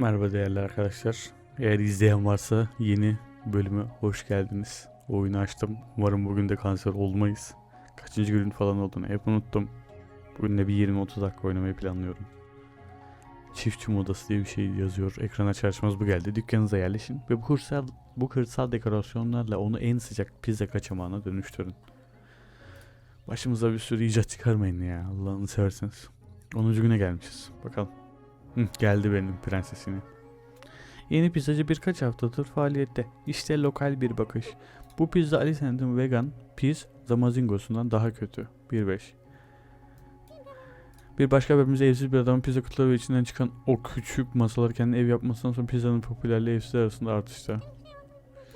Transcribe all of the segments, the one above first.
Merhaba değerli arkadaşlar. Eğer izleyen varsa yeni bölüme hoş geldiniz. Oyunu açtım. Umarım bugün de kanser olmayız. Kaçıncı günün falan olduğunu hep unuttum. Bugün de bir 20-30 dakika oynamayı planlıyorum. Çiftçi modası diye bir şey yazıyor. Ekrana çarşımız bu geldi. Dükkanınıza yerleşin ve bu kırsal, bu kırsal dekorasyonlarla onu en sıcak pizza kaçamağına dönüştürün. Başımıza bir sürü icat çıkarmayın ya. Allah'ını severseniz. 10. güne gelmişiz. Bakalım. Geldi benim prensesini. Yeni pizzacı birkaç haftadır faaliyette. İşte lokal bir bakış. Bu pizza Alicent'in vegan piz Zamazingo'sundan daha kötü. 1.5 Bir başka bölümümüzde evsiz bir adamın pizza kutuları içinden çıkan o küçük masaları kendi ev yapmasından sonra pizzanın popülerliği evsiz arasında artışta.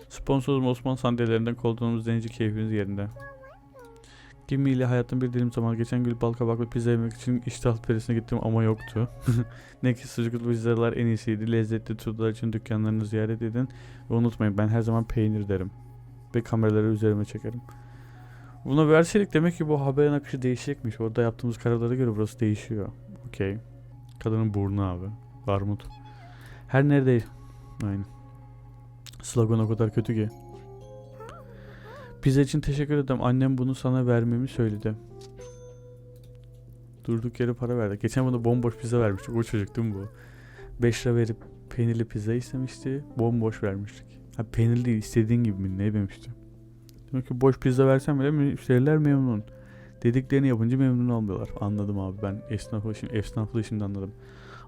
Sponsorumuz Osman sandalyelerinden koltuğumuz denizci keyfiniz yerinde. Kimi ile hayatın bir dilim zaman geçen gün bal kabaklı pizza yemek için iştah perisine gittim ama yoktu. ne ki sucuklu pizzalar en iyisiydi. Lezzetli turlar için dükkanlarını ziyaret edin. Ve unutmayın ben her zaman peynir derim. Ve kameraları üzerime çekerim. Buna verseydik demek ki bu haberin akışı değişecekmiş. Orada yaptığımız kararlara göre burası değişiyor. Okey. Kadının burnu abi. Armut. Her nerede... Aynen. Slogan o kadar kötü ki. Pizza için teşekkür ederim. Annem bunu sana vermemi söyledi. Durduk yere para verdi. Geçen bana bomboş pizza vermiştik. O çocuk değil mi bu? 5 lira verip peynirli pizza istemişti. Bomboş vermiştik. Ha peynirli değil istediğin gibi mi ne demişti. Demek ki boş pizza versem bile müşteriler memnun. Dediklerini yapınca memnun olmuyorlar. Anladım abi ben esnafı şimdi, esnaflığı şimdi anladım.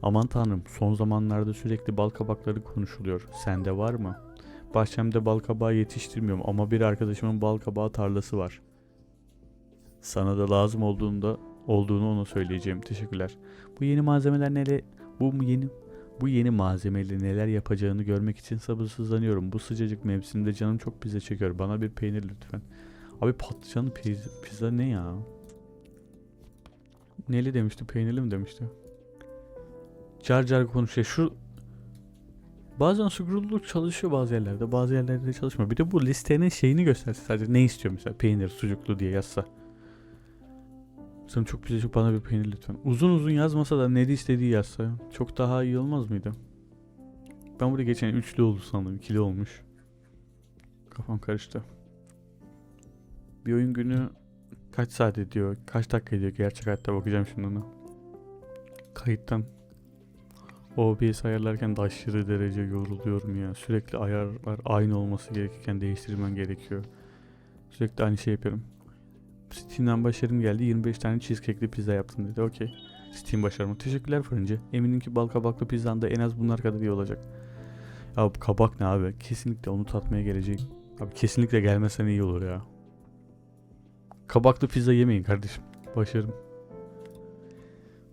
Aman tanrım son zamanlarda sürekli bal kabakları konuşuluyor. Sende var mı? Bahçemde bal kabağı yetiştirmiyorum ama bir arkadaşımın bal kabağı tarlası var. Sana da lazım olduğunda olduğunu ona söyleyeceğim. Teşekkürler. Bu yeni malzemeler neler bu yeni bu yeni malzemeyle neler yapacağını görmek için sabırsızlanıyorum. Bu sıcacık mevsimde canım çok pizza çekiyor. Bana bir peynir lütfen. Abi patlıcanlı pizza, pizza ne ya? Neli demişti? Peynirli mi demişti? Car car konuşuyor. Şu Bazen scroll'luk çalışıyor bazı yerlerde, bazı yerlerde çalışmıyor. Bir de bu listenin şeyini gösterse sadece ne istiyor mesela peynir, sucuklu diye yazsa. Sen çok güzel çok bana bir peynir lütfen. Uzun uzun yazmasa da ne istediği yazsa çok daha iyi olmaz mıydı? Ben burada geçen üçlü oldu sandım, ikili olmuş. Kafam karıştı. Bir oyun günü kaç saat ediyor, kaç dakika ediyor gerçek hayatta bakacağım şimdi ona. Kayıttan OBS ayarlarken de aşırı derece yoruluyorum ya. Sürekli ayarlar aynı olması gerekirken değiştirmen gerekiyor. Sürekli aynı şey yapıyorum. Steam'den başarım geldi. 25 tane cheesecake'li pizza yaptım dedi. Okey. Steam başarımı. Teşekkürler fırıncı. Eminim ki bal kabaklı pizzan da en az bunlar kadar iyi olacak. Ya kabak ne abi? Kesinlikle onu tatmaya gelecek. Abi kesinlikle gelmesen iyi olur ya. Kabaklı pizza yemeyin kardeşim. Başarım.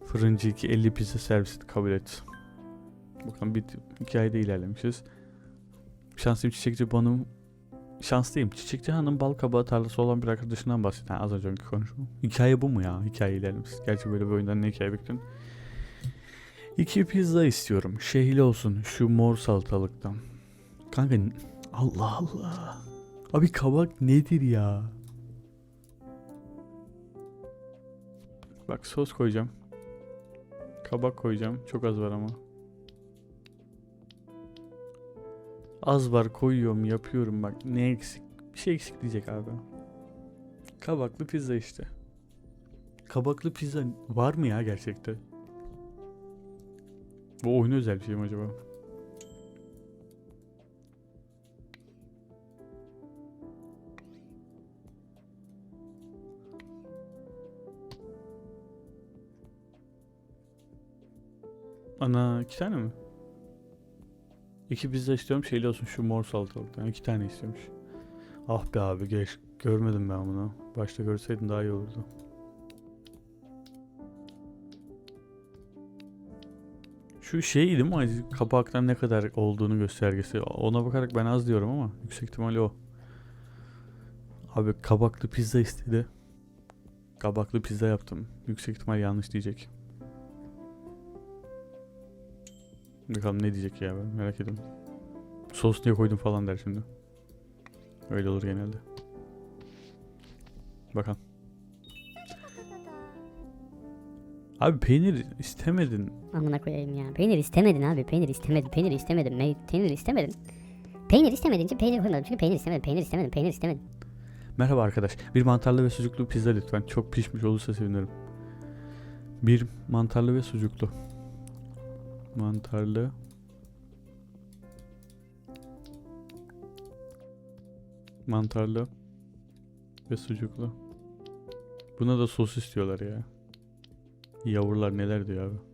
Fırıncı 2 50 pizza servisi kabul et. Bakalım bir hikayede ilerlemişiz. Şanslıyım çiçekçi banım şanslıyım. Çiçekçi hanım bal kabağı tarlası olan bir arkadaşından bahsediyor. Yani az önce konuşma. Hikaye bu mu ya? Hikaye ilerlemiş. Gerçi böyle bir oyundan ne hikaye bekliyorsun? İki pizza istiyorum. Şehli olsun şu mor salatalıktan. Kanka Allah Allah. Abi kabak nedir ya? Bak sos koyacağım. Kabak koyacağım. Çok az var ama. Az var koyuyorum yapıyorum bak ne eksik bir şey eksik diyecek abi. Kabaklı pizza işte. Kabaklı pizza var mı ya gerçekten? Bu oyuna özel bir şey mi acaba? Ana iki tane mi? İki pizza istiyorum şeyli olsun şu mor salatalıktan. iki tane istiyormuş. Ah be abi geç. Görmedim ben bunu. Başta görseydin daha iyi olurdu. Şu şey değil mi? Kapaktan ne kadar olduğunu göstergesi. Ona bakarak ben az diyorum ama yüksek ihtimalle o. Abi kabaklı pizza istedi. Kabaklı pizza yaptım. Yüksek ihtimal yanlış diyecek. Bakalım ne diyecek ya ben merak ediyorum. Sos niye koydum falan der şimdi. Öyle olur genelde. Bakalım. Abi peynir istemedin. Amına koyayım ya. Peynir istemedin abi. Peynir istemedin. Peynir istemedin. Me- peynir istemedin. Peynir istemedince peynir koymadım. Çünkü peynir istemedim. Peynir istemedim. Peynir istemedim. Merhaba arkadaş. Bir mantarlı ve sucuklu pizza lütfen. Çok pişmiş olursa sevinirim. Bir mantarlı ve sucuklu. Mantarlı. Mantarlı ve sucuklu. Buna da sos istiyorlar ya. Yavrular neler diyor abi.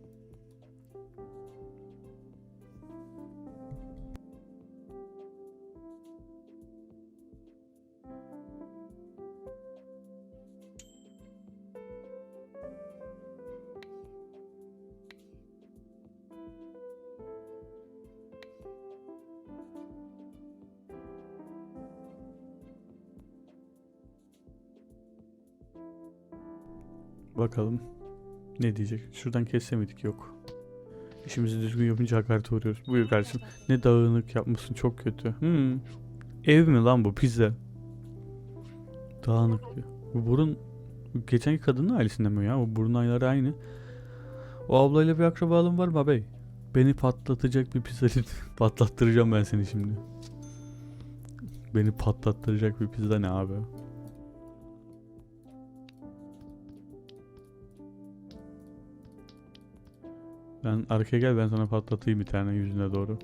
Bakalım ne diyecek. Şuradan kesse miydik? Yok. İşimizi düzgün yapınca hakarete uğruyoruz. Buyur kardeşim. Ne dağınık yapmışsın çok kötü. Hmm. Ev mi lan bu pizza? Dağınık diyor. Bu burun bu geçenki kadının ailesinden mi ya? Bu burun ayları aynı. O ablayla bir akrabalığın var mı bey? Beni patlatacak bir pizza patlattıracağım ben seni şimdi. Beni patlattıracak bir pizza ne abi? Ben arkaya gel ben sana patlatayım bir tane yüzüne doğru.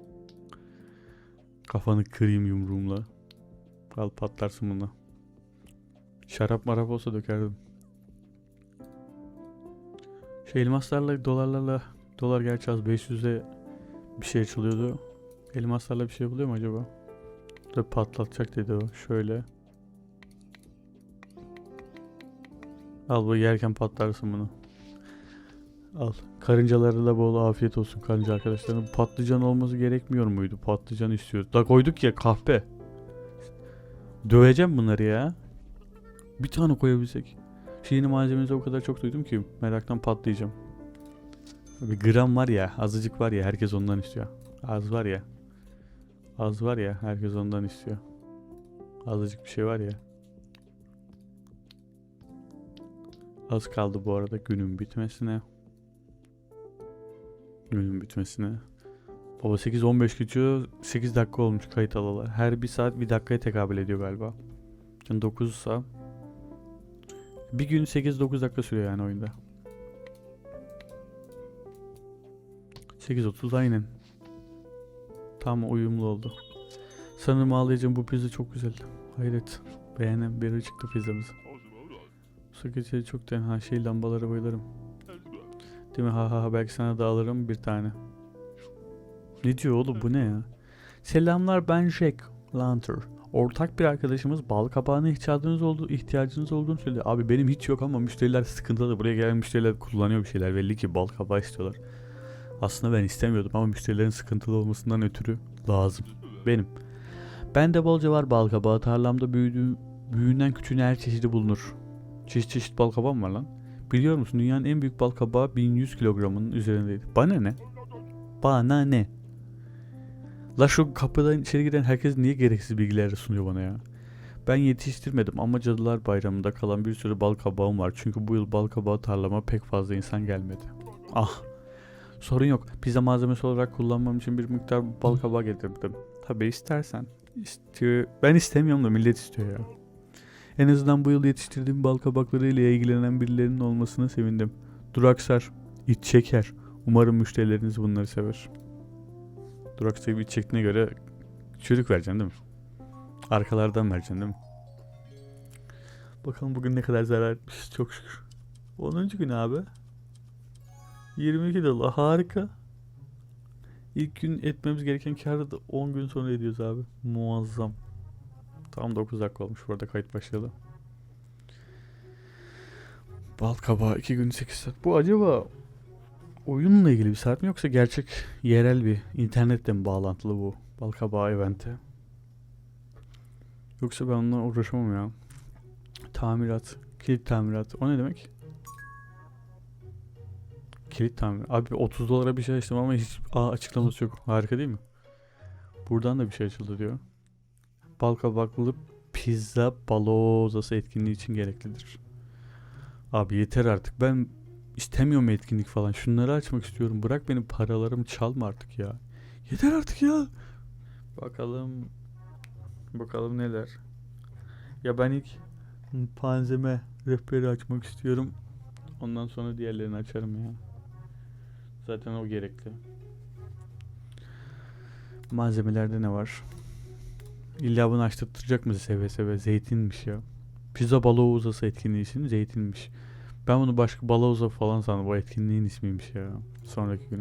Kafanı kırayım yumruğumla. Al patlarsın bunu. Şarap marap olsa dökerdim. Şey elmaslarla dolarlarla dolar gerçi az 500'e bir şey açılıyordu. Elmaslarla bir şey yapılıyor mu acaba? Da patlatacak dedi o. Şöyle. Al bu yerken patlarsın bunu. Al. Karıncalara da bol afiyet olsun karınca arkadaşlarım. Patlıcan olması gerekmiyor muydu? Patlıcan istiyoruz. Da koyduk ya kahpe. Döveceğim bunları ya. Bir tane koyabilsek. Şu yeni malzemenizi o kadar çok duydum ki meraktan patlayacağım. Bir gram var ya, azıcık var ya herkes ondan istiyor. Az var ya. Az var ya herkes ondan istiyor. Azıcık bir şey var ya. Az kaldı bu arada günün bitmesine. Günün bitmesine. Baba 8-15 geçiyor. 8 dakika olmuş kayıt alalı. Her bir saat bir dakikaya tekabül ediyor galiba. Yani 9 sa bir gün 8-9 dakika sürüyor yani oyunda. 8.30 aynen. Tam uyumlu oldu. Sanırım ağlayacağım bu pizza çok güzel. Hayret. Beğenen biri çıktı pizzamız. Su geçeri çok tenha şey lambalara bayılırım. Değil mi? Ha ha ha belki sana da alırım bir tane. Ne diyor oğlum bu ne ya? Selamlar ben Jack Lanter. Ortak bir arkadaşımız bal kabağına ihtiyacınız oldu, ihtiyacınız olduğunu söyledi. Abi benim hiç yok ama müşteriler sıkıntılı. Buraya gelen müşteriler kullanıyor bir şeyler. Belli ki bal kabağı istiyorlar. Aslında ben istemiyordum ama müşterilerin sıkıntılı olmasından ötürü lazım. Benim. Ben de bolca var bal kabağı. Tarlamda büyüdüğü, büyüğünden küçüğüne her çeşidi bulunur. Çeşit çeşit bal kabağı mı var lan? Biliyor musun dünyanın en büyük bal kabağı 1100 kilogramının üzerindeydi. Bana ne? Bana ne? La şu kapıdan içeri giren herkes niye gereksiz bilgiler sunuyor bana ya? Ben yetiştirmedim ama Cadılar Bayramı'nda kalan bir sürü bal kabağım var. Çünkü bu yıl bal kabağı tarlama pek fazla insan gelmedi. Ah. Sorun yok. Pizza malzemesi olarak kullanmam için bir miktar bal kabağı getirdim. Tabi istersen. İstiyor. Ben istemiyorum da millet istiyor ya. En azından bu yıl yetiştirdiğim bal kabaklarıyla ilgilenen birilerinin olmasına sevindim. Duraksar, iç çeker. Umarım müşterileriniz bunları sever. Duraksayıp iç çektiğine göre çürük vereceksin değil mi? Arkalardan vereceksin değil mi? Bakalım bugün ne kadar zarar etmişiz çok şükür. 10. gün abi. 22 dolar harika. İlk gün etmemiz gereken karı da 10 gün sonra ediyoruz abi. Muazzam. Tam 9 dakika olmuş bu arada kayıt başladı. Bal kabağı 2 gün 8 saat. Bu acaba oyunla ilgili bir saat mi yoksa gerçek yerel bir internetle mi bağlantılı bu bal kabağı eventi? Yoksa ben onunla uğraşamam ya. Tamirat, kilit tamirat. O ne demek? Kilit tamir. Abi 30 dolara bir şey açtım ama hiç aa, açıklaması yok. Harika değil mi? Buradan da bir şey açıldı diyor. Bal kabaklı pizza balozası etkinliği için gereklidir. Abi yeter artık. Ben İstemiyorum etkinlik falan. Şunları açmak istiyorum. Bırak benim paralarımı çalma artık ya. Yeter artık ya. Bakalım. Bakalım neler. Ya ben ilk malzeme rehberi açmak istiyorum. Ondan sonra diğerlerini açarım ya. Zaten o gerekli. Malzemelerde ne var? İlla bunu açtırtacak mı seve seve? Zeytinmiş ya. Pizza balığı uzası etkinliği ismi zeytinmiş. Ben bunu başka balığı uzası falan sandım. Bu etkinliğin ismiymiş ya. Sonraki gün